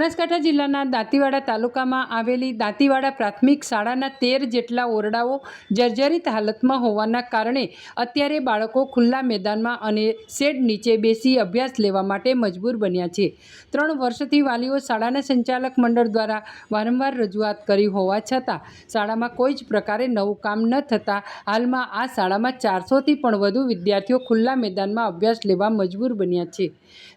બનાસકાંઠા જિલ્લાના દાંતીવાડા તાલુકામાં આવેલી દાંતીવાડા પ્રાથમિક શાળાના તેર જેટલા ઓરડાઓ જર્જરિત હાલતમાં હોવાના કારણે અત્યારે બાળકો ખુલ્લા મેદાનમાં અને શેડ નીચે બેસી અભ્યાસ લેવા માટે મજબૂર બન્યા છે. ત્રણ વર્ષથી વાલીઓ શાળાના સંચાલક મંડળ દ્વારા વારંવાર રજૂઆત કરી હોવા છતાં શાળામાં કોઈ જ પ્રકારે નવું કામ ન થતાં હાલમાં આ શાળામાં ચારસોથી પણ વધુ વિદ્યાર્થીઓ ખુલ્લા મેદાનમાં અભ્યાસ લેવા મજબૂર બન્યા છે.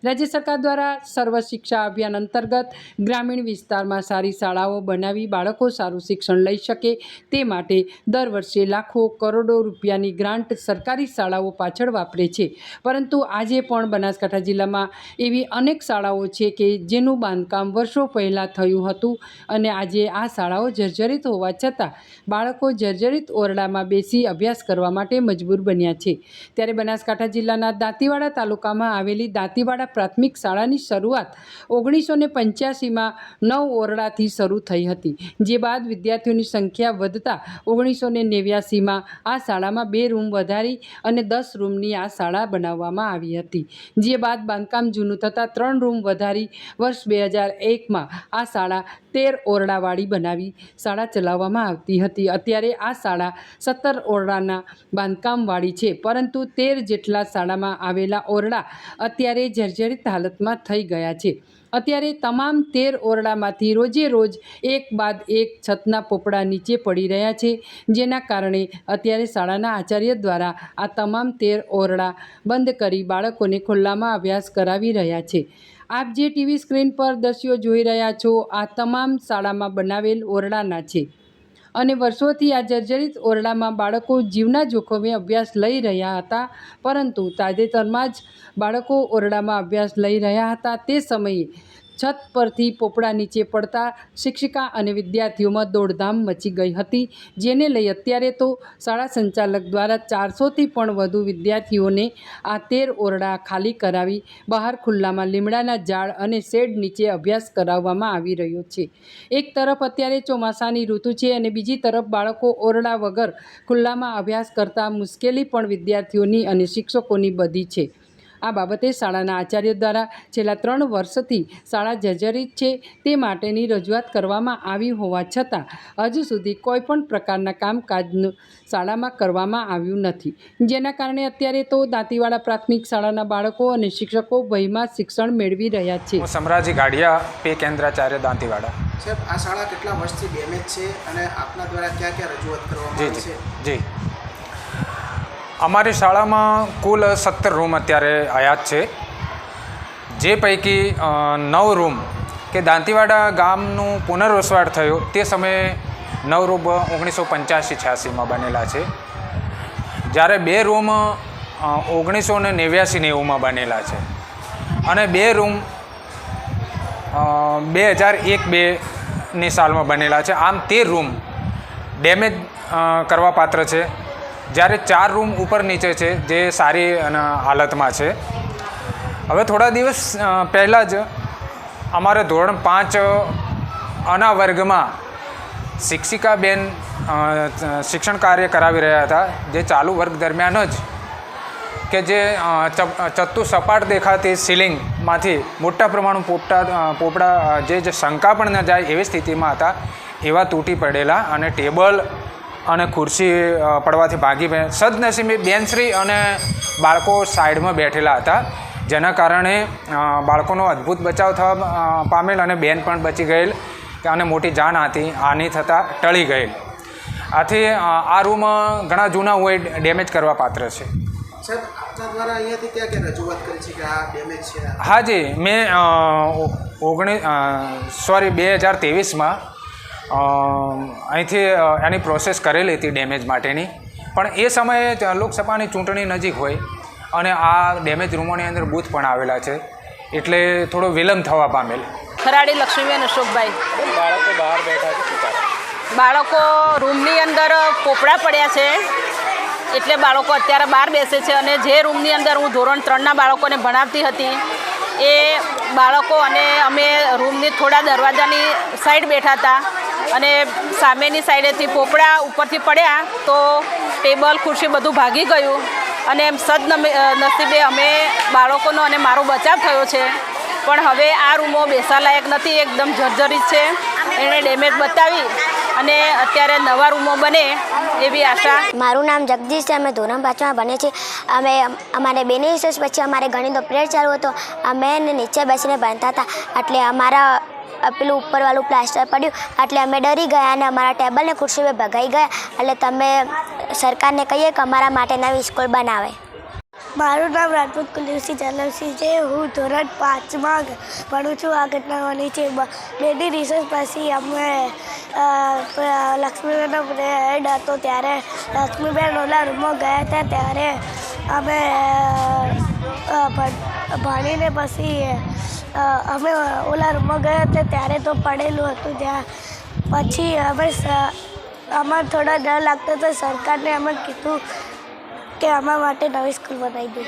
રાજ્ય સરકાર દ્વારા સર્વ શિક્ષા અભિયાન અંતર્ગત ગ્રામીણ વિસ્તારમાં સારી શાળાઓ બનાવી બાળકો સારું શિક્ષણ લઈ શકે તે માટે દર વર્ષે લાખો કરોડો રૂપિયાની ગ્રાન્ટ સરકારી શાળાઓ પાછળ વાપરે છે. પરંતુ આજે પણ બનાસકાંઠા જિલ્લામાં એવી અનેક શાળાઓ છે કે જેનું બાંધકામ વર્ષો પહેલાં થયું હતું અને આજે આ શાળાઓ જર્જરિત હોવા છતાં બાળકો જર્જરિત ઓરડામાં બેસી અભ્યાસ કરવા માટે મજબૂર બન્યા છે. ત્યારે બનાસકાંઠા જિલ્લાના દાંતીવાડા તાલુકામાં આવેલી દાંતીવાડા પ્રાથમિક શાળાની શરૂઆત ઓગણીસો ને પંચ્યાસીમાં નવ ઓરડાથી શરૂ થઈ હતી, જે બાદ વિદ્યાર્થીઓની સંખ્યા વધતા ઓગણીસો ને નેવ્યાસીમાં આ શાળામાં બે રૂમ વધારી અને દસ રૂમની આ શાળા બનાવવામાં આવી હતી, જે બાદ બાંધકામ જૂનું થતાં ત્રણ રૂમ વધારી વર્ષ બે હજાર એકમાં આ શાળા તેર ઓરડાવાળી બનાવી શાળા ચલાવવામાં આવતી હતી. અત્યારે આ શાળા સત્તર ઓરડાના બાંધકામવાળી છે, પરંતુ તેર જેટલા શાળામાં આવેલા ઓરડા અત્યારે જર્જરિત હાલતમાં થઈ ગયા છે. અત્યારે તમામ તેર ઓરડામાંથી રોજે રોજ એક બાદ એક છતના પોપડા નીચે પડી રહ્યા છે, જેના કારણે અત્યારે શાળાના આચાર્ય દ્વારા આ તમામ તેર ઓરડા બંધ કરી બાળકોને ખુલ્લામાં અભ્યાસ કરાવી રહ્યા છે. આપ જે ટીવી સ્ક્રીન પર દ્રશ્યો જોઈ રહ્યા છો, આ તમામ શાળામાં બનાવેલ ઓરડાના છે. અને વર્ષોથી આ જર્જરિત ઓરડામાં બાળકો જીવના જોખમે અભ્યાસ લઈ રહ્યા હતા, પરંતુ તાજેતરમાં જ બાળકો ઓરડામાં અભ્યાસ લઈ રહ્યા હતા તે સમયે છત પરથી પોપડા નીચે પડતા શિક્ષિકા અને વિદ્યાર્થીઓમાં દોડધામ મચી ગઈ હતી, જેને લઈ અત્યારે તો શાળા સંચાલક દ્વારા ચારસોથી પણ વધુ વિદ્યાર્થીઓને આ તેર ઓરડા ખાલી કરાવી બહાર ખુલ્લામાં લીમડાના ઝાડ અને શેડ નીચે અભ્યાસ કરાવવામાં આવી રહ્યો છે. એક તરફ અત્યારે ચોમાસાની ઋતુ છે અને બીજી તરફ બાળકો ઓરડા વગર ખુલ્લામાં અભ્યાસ કરતા મુશ્કેલી પણ વિદ્યાર્થીઓની અને શિક્ષકોની બધી છે. આ બાબતે શાળાના આચાર્ય દ્વારા છેલ્લા ત્રણ વર્ષથી શાળા જર્જરિત છે તે માટેની રજૂઆત કરવામાં આવી હોવા છતાં હજુ સુધી કોઈ પણ પ્રકારના કામકાજનું શાળામાં કરવામાં આવ્યું નથી. જેના કારણે અત્યારે તો દાંતીવાડા પ્રાથમિક શાળાના બાળકો અને શિક્ષકો ભયમાં શિક્ષણ મેળવી રહ્યા છે. સમરાજી ગાડિયા પે કેન્દ્રાચાર્ય દાંતીવાડા. સાહેબ આ શાળા કેટલા વર્ષથી ડેમેજ છે અને આપના દ્વારા ક્યાં ક્યાં રજૂઆત કરવામાં આવી છે? જી. અમારી શાળામાં કુલ સત્તર રૂમ અત્યારે આયાત છે. જે પૈકી નવ રૂમ કે દાંતીવાડા ગામનું પુનર્વસવાટ થયો, તે સમયે નવ રૂમ ઓગણીસો પંચ્યાસી છ્યાસીમાં બનેલા છે. જ્યારે બે રૂમ ઓગણીસો ને નેવ્યાસી નેવુંમાં બનેલા છે. અને બે રૂમ બે હજાર એક બેની સાલમાં બનેલા છે. આમ તે રૂમ ડેમેજ કરવા પાત્ર છે. જ્યારે ચાર રૂમ ઉપર નીચે છે, જે સારી હાલતમાં છે. હવે થોડા દિવસ પહેલાં જ અમારે ધોરણ પાંચ અના વર્ગમાં શિક્ષિકાબેન શિક્ષણ કાર્ય કરાવી રહ્યા હતા. જે ચાલુ વર્ગ દરમિયાન જ કે જે ચત્તુ સપાટ દેખાતી સીલિંગમાંથી મોટા પ્રમાણમાં પોપટા પોપડા જે શંકા પણ ન જાય એવી સ્થિતિમાં હતા, એવા તૂટી પડેલા અને ટેબલ અને ખુરશી પડવાથી ભાગી સદનસીબે બેનશ્રી અને બાળકો સાઈડમાં બેઠેલા હતા જેના કારણે બાળકોનો અદ્ભુત બચાવ થવા પામેલ અને બેન પણ બચી ગયેલ અને મોટી જાન હતી આની થતાં ટળી ગયેલ. આથી આ રૂમ ઘણા જૂના હોય ડેમેજ કરવા પાત્ર છે. હાજી મેં ઓગણીસ સોરી બે હજાર ત્રેવીસમાં અહીંથી એની પ્રોસેસ કરેલી હતી ડેમેજ માટેની. પણ એ સમયે લોકસભાની ચૂંટણી નજીક હોય અને આ ડેમેજ રૂમોની અંદર બૂથ પણ આવેલા છે. એટલે થોડો વિલંબ થવા પામેલ. ખરાડી લક્ષ્મીબેન અશોકભાઈ. બાળકો બહાર બેઠા છે બાળકો રૂમની અંદર પોપડા પડ્યા છે. એટલે બાળકો અત્યારે બહાર બેસે છે અને જે રૂમની અંદર હું ધોરણ ત્રણના બાળકોને ભણાવતી હતી, એ બાળકો અને અમે રૂમની થોડા દરવાજાની સાઈડ બેઠા હતા. અને સામેની સાઈડેથી પોપડા ઉપરથી પડ્યા તો ટેબલ, ખુરશી બધું ભાગી ગયું. અને સદ નસીબે અમે બાળકોનો અને મારો બચાવ થયો છે. પણ હવે આ રૂમો બેસાલાયક નથી, એકદમ જર્જરિત છે. એણે ડેમેજ બતાવી અને અત્યારે નવા રૂમો બને એવી આશા. મારું નામ જગદીશ છે, અમે ધોરણ પાંચમાં ભણીએ છીએ. અમે, અમારે બેની પછી અમારે ગણિતનો પ્રેર ચાલુ હતો. અમે એને નીચે બેસીને ભણતા હતા. એટલે અમારા પેલું ઉપરવાળું પ્લાસ્ટર પડ્યું. એટલે અમે ડરી ગયા અને અમારા ટેબલને ખુરશી બી ભગાઈ ગયા. એટલે તમે સરકારને કહીએ કે અમારા માટે નવી સ્કૂલ બનાવે. મારું નામ રાજપૂત કુલસિંહ જલમસિંહ છે. હું ધોરણ પાંચમાં ભણું છું આ ઘટના બની છે બેની રિસર્ચ પછી અમે લક્ષ્મીબેનનો હેડ હતો ત્યારે. લક્ષ્મીબેન ઓલા રૂમમાં ગયા હતા ત્યારે અમે ભણીને પછી અમે ઓલા રૂમમાં ગયા હતા, ત્યારે તો પડેલું હતું ત્યાં. પછી અમે અમારે થોડા ડર લાગતો હતો, સરકારને અમે કીધું કે અમારા માટે નવી સ્કૂલ બનાવી દો.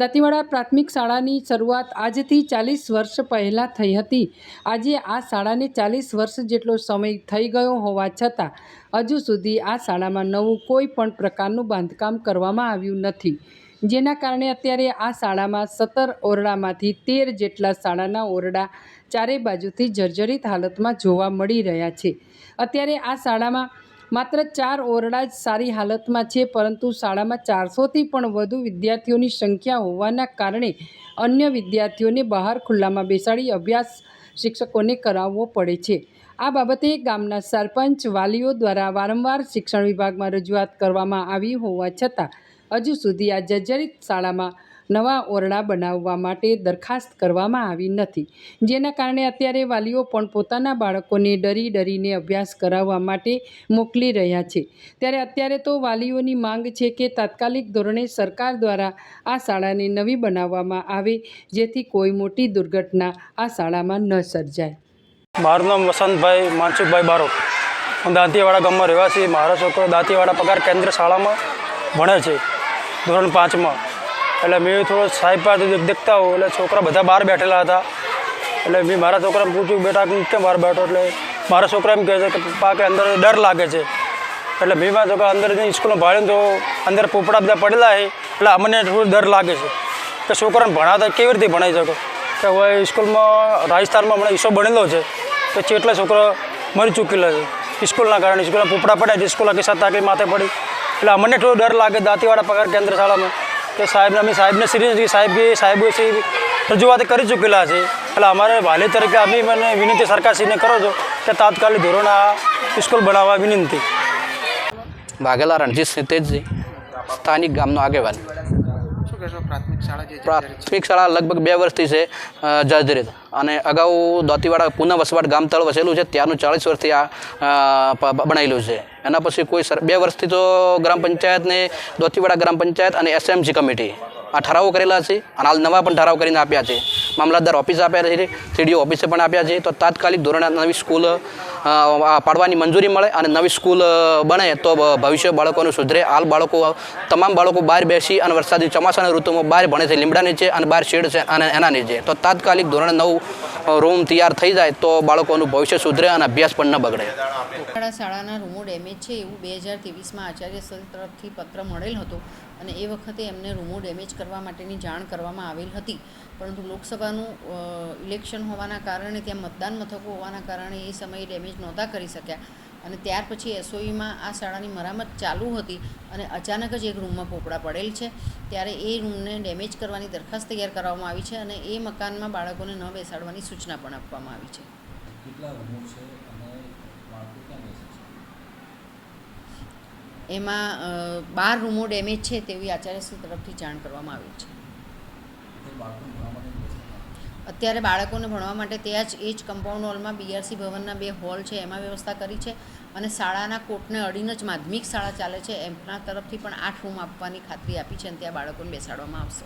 દાંતીવાડા પ્રાથમિક શાળાની શરૂઆત આજથી ચાલીસ વર્ષ પહેલાં થઈ હતી. આજે આ શાળાને ચાલીસ વર્ષ જેટલો સમય થઈ ગયો હોવા છતાં, હજુ સુધી આ શાળામાં નવું કોઈ પણ પ્રકારનું બાંધકામ કરવામાં આવ્યું નથી. જેના કારણે અત્યારે આ શાળામાં સત્તર ઓરડામાંથી તેર જેટલા શાળાના ઓરડા ચારે બાજુથી જર્જરિત હાલતમાં જોવા મળી રહ્યા છે. અત્યારે આ શાળામાં માત્ર ચાર ઓરડા જ સારી હાલતમાં છે, પરંતુ શાળામાં ચારસોથી પણ વધુ વિદ્યાર્થીઓની સંખ્યા હોવાના કારણે અન્ય વિદ્યાર્થીઓને બહાર ખુલ્લામાં બેસાડી અભ્યાસ શિક્ષકોને કરાવવો પડે છે. આ બાબતે ગામના સરપંચ, વાલીઓ દ્વારા વારંવાર શિક્ષણ વિભાગમાં રજૂઆત કરવામાં આવી હોવા છતાં, હજુ સુધી આ જર્જરિત શાળામાં નવા ઓરડા બનાવવા માટે દરખાસ્ત કરવામાં આવી નથી, જેના કારણે અત્યારે વાલીઓ પણ પોતાના બાળકોને ડરી ડરીને અભ્યાસ કરાવવા માટે મોકલી રહ્યા છે. ત્યારે અત્યારે તો વાલીઓની માંગ છે કે તાત્કાલિક ધોરણે સરકાર દ્વારા આ શાળાને નવી બનાવવામાં આવે, જેથી કોઈ મોટી દુર્ઘટના આ શાળામાં ન સર્જાય. મારું નામ વસંતભાઈ માનસુખભાઈ બારોટ. હું દાંતીવાડા ગામમાં રહેવાસી. મારો છોકરો દાંતીવાડા પગાર કેન્દ્ર શાળામાં ભણે છે, ધોરણ પાંચમાં. એટલે મેં થોડો સાહેબ પાસે દેખતા હોઉં. એટલે છોકરા બધા બહાર બેઠેલા હતા. એટલે મેં મારા છોકરાને પૂછ્યું, બેટા કેમ બહાર બેઠો? એટલે મારા છોકરા એમ કહે છે કે, પપ્પા, કે અંદર ડર લાગે છે. એટલે મેં મારા છોકરા અંદર સ્કૂલમાં ભાડ્યું તો અંદર પોપડા બધા પડેલા છે. એટલે અમને થોડું ડર લાગે છે કે છોકરાને ભણાવતા કેવી રીતે ભણાવી શકો? કે હવે સ્કૂલમાં, રાજસ્થાનમાં હમણાં ઈસો બનેલો છે. કે ચેટલા છોકરા મરી ચૂકેલા છે. સ્કૂલના કારણે સ્કૂલના પોપડા પડ્યા છે. સ્કૂલના કિસ્સા તાકી માથે પડી. એટલે અમને થોડો ડર લાગે દાંતીવાડા પગાર કેન્દ્ર શાળામાં કે સાહેબને અમે સાહેબને સિરિયસ સાહેબ સાહેબ છે રજૂઆત કરી ચૂકેલા છે. એટલે અમારે વાલી તરીકે અમે મને વિનંતી સરકારશ્રીને કરો છો કે તાત્કાલિક ધોરણ આ સ્કૂલ બનાવવા વિનંતી. વાઘેલા રણજીતસિંહ તેજજી સ્થાનિક ગામનો આગેવાન. પ્રાથમિક શાળા લગભગ બે વર્ષથી છે જર્જરિત. અને અગાઉ દોતીવાડા પુનઃ વસવાટ ગામતળ વસેલું છે, ત્યાંનું ચાળીસ વર્ષથી આ બનાવેલું છે. એના પછી કોઈ બે વર્ષથી તો ગ્રામ પંચાયતને દોતીવાડા ગ્રામ પંચાયત અને એસએમસી કમિટી. આ ઠરાવો કરેલા છે. અને હાલ નવા પણ ઠરાવ કરીને આપ્યા છે. મામલતદાર ઓફિસ આપ્યા છે, સીડીઓ ઓફિસે પણ આપ્યા છે. તો તાત્કાલિક ધોરણે નવી સ્કૂલ પાડવાની મંજૂરી મળે અને નવી સ્કૂલ બને તો ભવિષ્ય બાળકોનું સુધરે. હાલ બાળકો, તમામ બાળકો બહાર બેસી અને વરસાદી ચોમાસાના ઋતુમાં બહાર ભણે છે લીમડા નીચે અને બહાર શેડ છે અને એના નીચે. તો તાત્કાલિક ધોરણે નવું રૂમ તૈયાર થઈ જાય તો બાળકોનું ભવિષ્ય સુધરે અને અભ્યાસ પણ ન બગડે. શાળાના રૂમો ડેમેજ છે એવું બે હજાર ત્રેવીસમાં આચાર્ય તરફથી પત્ર મળેલ હતો. અને એ વખતે એમને રૂમો ડેમેજ કરવા માટેની જાણ કરવામાં આવેલ હતી. પરંતુ લોકસભાનું ઇલેક્શન હોવાના કારણે, ત્યાં મતદાન મથકો હોવાના કારણે એ સમયે ડેમેજ નહોતા કરી શક્યા. અને ત્યાર પછી એસઓઈમાં આ શાળાની મરામત ચાલુ હતી અને અચાનક જ એક રૂમમાં પોપડા પડેલ છે. ત્યારે એ રૂમને ડેમેજ કરવાની દરખાસ્ત તૈયાર કરવામાં આવી છે અને એ મકાનમાં બાળકોને ન બેસાડવાની સૂચના પણ આપવામાં આવી છે? એમાં બાર રૂમો ડેમેજ છે તેવી આચાર્યશ્રી તરફથી જાણ કરવામાં આવી છે. અત્યારે બાળકોને ભણવા માટે ત્યાં જ એ જ કમ્પાઉન્ડ હોલમાં બીઆરસી ભવનના બે હોલ છે એમાં વ્યવસ્થા કરી છે અને શાળાના કોર્ટને અડીને જ માધ્યમિક શાળા ચાલે છે એમના તરફથી પણ આઠ રૂમ આપવાની ખાતરી આપી છે અને ત્યાં બાળકોને બેસાડવામાં આવશે.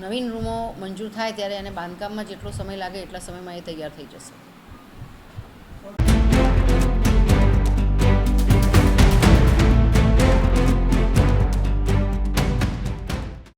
નવીન રૂમો મંજૂર થાય ત્યારે એને બાંધકામમાં જેટલો સમય લાગે એટલા સમયમાં એ તૈયાર થઈ જશે.